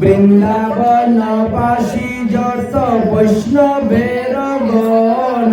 বৃন্দাবন পাশি যত বৈষ্ণবের গণ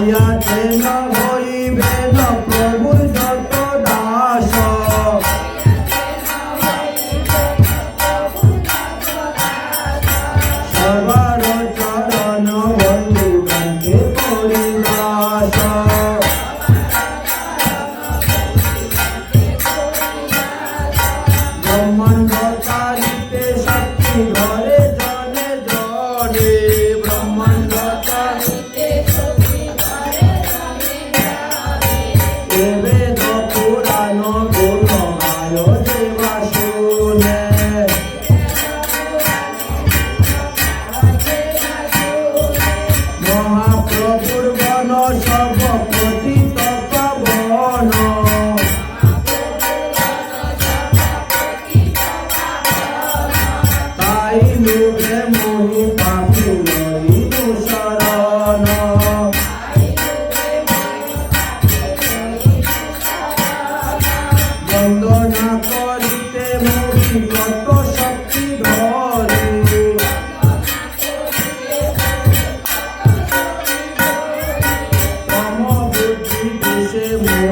માયા છે મારા Yeah.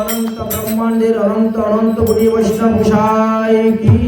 অনন্ত ব্রহ্মাণ্ডের অনন্ত অনন্ত বুড়িয়ে বৈষ্ণব কি?